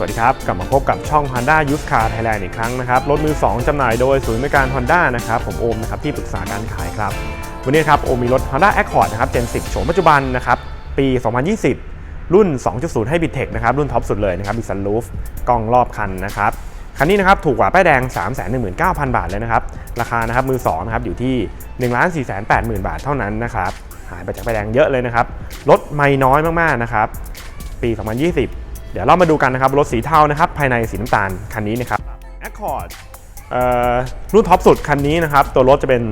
วัสดีครับ กลับมาพบกับช่อง Honda Used Car Thailand อีกครั้งนะครับ รถมือ 2 จำหน่ายโดยศูนย์บริการ Honda นะครับ ผมโอมนะครับ ที่ปรึกษาการขายครับ วันนี้ครับโอมมีรถ Honda Accord นะครับ Gen 10 โฉมปัจจุบันนะครับ ปี 2020 รุ่น 2.0 Hybrid Tech นะครับ รุ่นท็อปสุดเลยนะครับมี sunroof กล้องรอบคันนะครับ คันนี้นะครับถูกกว่าป้ายแดง 319,000 บาทเลยนะครับ ราคานะครับมือ2นะครับอยู่ที่ 1 4 8 0 0 0 0 บาทเท่านั้นนะครับ หายไปจากป้ายแดงเยอะเลยนะครับ รถไม่น้อยมากๆนะครับ ปี 2020 เดี๋ยวเรามาดูกันนะครับรถสีเทานะครับภายในสีน้ำตาลคันนี้นะครับ Accord รุ่นท็อปสุดคันนี้นะครับ ตัวรถจะเป็น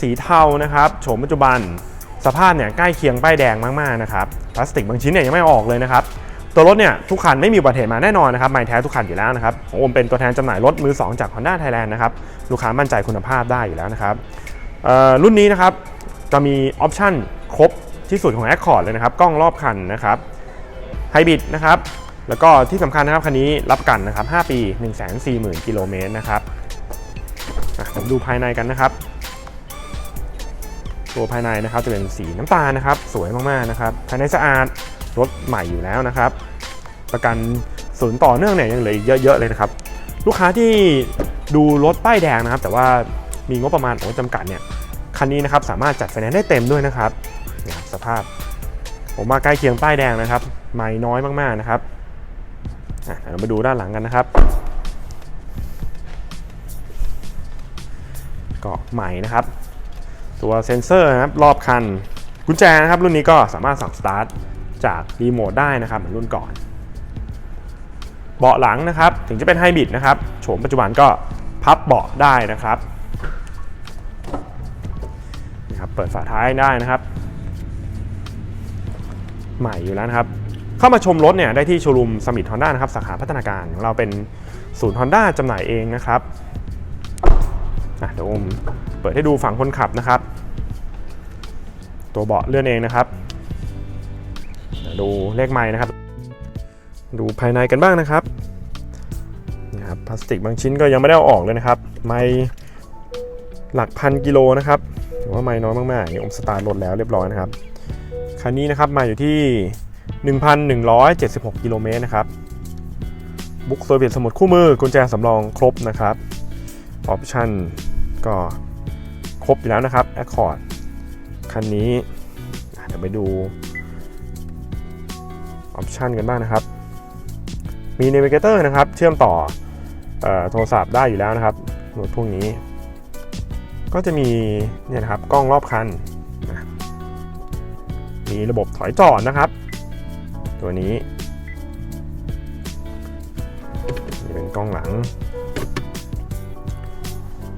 สีเทานะครับโฉมปัจจุบันสภาพเนี่ยใกล้เคียงป้ายแดงมากๆนะครับพลาสติกบางชิ้นเนี่ยยังไม่ออกเลยนะครับตัวรถเนี่ยทุกคันไม่มีอุบัติเหตุมาแน่นอนนะครับไม่แท้ทุกคันอยู่แล้วนะครับของโอมเป็นตัวแทนจำหน่ายรถมือ 2 จาก Honda Thailand นะครับลูกค้ามั่นใจคุณภาพได้อยู่แล้วนะครับรุ่นนี้นะครับจะมีออปชั่นครบที่สุดของ Accord เลยนะครับกล้องรอบคันนะครับ ไฮบริดนะครับ แล้วก็ที่สำคัญนะครับคันนี้รับประกันนะครับ 5 ปี 140,000 กิโลเมตรนะครับผมดูภายในกันนะครับ ตัวภายในนะครับจะเป็นสีน้ำตาลนะครับ สวยมากๆนะครับ ภายในสะอาดรถใหม่อยู่แล้วนะครับ ประกันศูนย์ต่อเนื่องเนี่ยยังเหลือเยอะๆเลยนะครับ ลูกค้าที่ดูรถป้ายแดงนะครับ แต่ว่ามีงบประมาณของจำกัดเนี่ยคันนี้นะครับสามารถจัดไฟแนนซ์ได้เต็มด้วยนะครับเนี่ยสภาพ ผมว่าใกล้เคียงป้ายแดงนะครับ ไม่น้อยมากๆนะครับเดี๋ยวเรามาดูด้านหลังกันนะครับ ก็ใหม่นะครับ ตัวเซ็นเซอร์นะครับรอบคัน กุญแจนะครับ รุ่นนี้ก็สามารถสั่งสตาร์ทจากรีโมทได้นะครับเหมือนรุ่นก่อน เบาะหลังนะครับ ถึงจะเป็นไฮบริดนะครับโฉมปัจจุบันก็พับเบาะได้นะครับนี่ครับ เปิดฝาท้ายได้นะครับ ใหม่อยู่แล้วนะครับ เข้ามาชมรถเนี่ยได้ที่โชว์รูมสมิธฮอนด้านะครับสาขาพัฒนาการของเราเป็นศูนย์ฮอนด้าจำหน่ายเองนะครับเดี๋ยวอมเปิดให้ดูฝั่งคนขับนะครับ ตัวเบาะเลื่อนเองนะครับ ดูเลขไม้นะครับ ดูภายในกันบ้างนะครับนี่ครับพลาสติกบางชิ้นก็ยังไม่ได้เอาออกเลยนะครับ ไม้หลักพันกิโลนะครับถือว่าไม้น้อยมากๆนี่อมสตาร์ทรถแล้วเรียบร้อยนะครับคันนี้นะครับมาอยู่ที่ 1,176 กิโลเมตรนะครับ บุ๊กเซอร์วิสสมุดคู่มือกุญแจสำรองครบนะครับ ออปชั่นก็ครบอยู่แล้วนะครับ Accord คันนี้เดี๋ยวไปดูออปชันกันบ้างนะครับ มี Navigator นะครับ เชื่อมต่อออโทรศัพท์ได้อยู่แล้วนะครับรถพวกนี้ ก็จะมีเนี่ยนะครับกล้องรอบคัน มีระบบถอยจอดนะครับ ตัวนี้นี่เป็นกล้องหลัง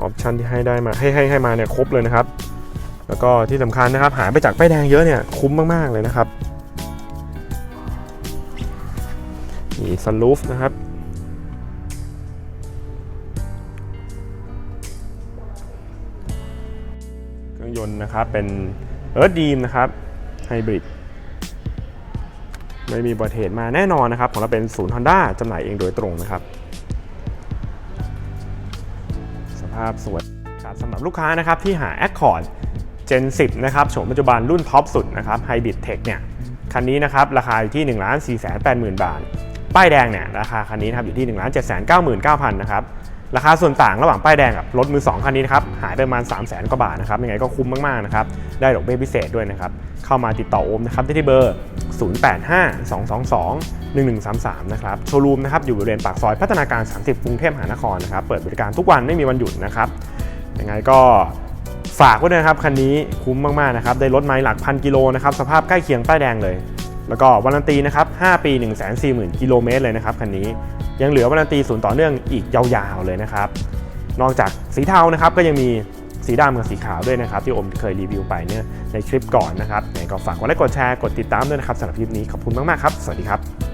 ออปชันที่ให้ได้มาให้ให้ให้มาเนี่ยครบเลยนะครับ แล้วก็ที่สำคัญนะครับ หายไปจากป้ายแดงเยอะเนี่ยคุ้มมาก ๆ เลยนะครับมีซันรูฟนะครับเครื่องยนต์นะครับเป็นเอิร์ d ดีมนะครับไฮบริด ไม่มีบัติเหตุมาแน่นอนนะครับ ของเราเป็นศูนย์ Honda จำหน่ายเองโดยตรงนะครับ สภาพสวยครับสำหรับลูกค้านะครับที่หา Accord Gen 10 นะครับโฉมปัจจุบันรุ่นท็อปสุดนะครับ Hybrid Tech เนี่ยคันนี้นะครับราคาอยู่ที่ 1 4 8 0 0 0 0บาท ป้ายแดงเนี่ยราคาคันนี้นะครับอยู่ที่ 1 7 9 9 0 0 0นะครับราคาส่วนต่างระหว่างป้ายแดงกับรถมือ 2 คันนี้นะครับหายไปประมาณ 3 0 0 0 0 0 กว่าบาทนะครับยังไงก็คุ้มมาก ๆ นะครับ ได้ดอกเบี้ยพิเศษด้วยนะครับ เข้ามาติดต่อโอมนะครับได้ที่เบอร์ 0852221133 นะครับ โชว์รูมนะครับอยู่บริเวณปากซอยพัฒนาการ 30กรุงเทพมหานครนะครับ เปิดบริการทุกวันไม่มีวันหยุดนะครับ ยังไงก็ฝากไว้ด้วยนะครับ คันนี้คุ้มมาก ๆ นะครับ ได้รถไม้หลักพันกิโลนะครับ สภาพใกล้เคียงป้ายแดงเลย แล้วก็วารันตีนะครับ 5 ปี 140,000 กิโลเมตรเลยนะครับคันนี้ยังเหลือวารันตีศูนย์ต่อเนื่องอีกยาวๆเลยนะครับนอกจากสีเทานะครับก็ยังมี สีดำกับสีขาวด้วยนะครับ ที่อมเคยรีวิวไปเนี่ยในคลิปก่อนนะครับไหนก็ฝากกดไลค์กดแชร์กดติดตามด้วยนะครับสำหรับคลิปนี้ขอบคุณมากๆครับ สวัสดีครับ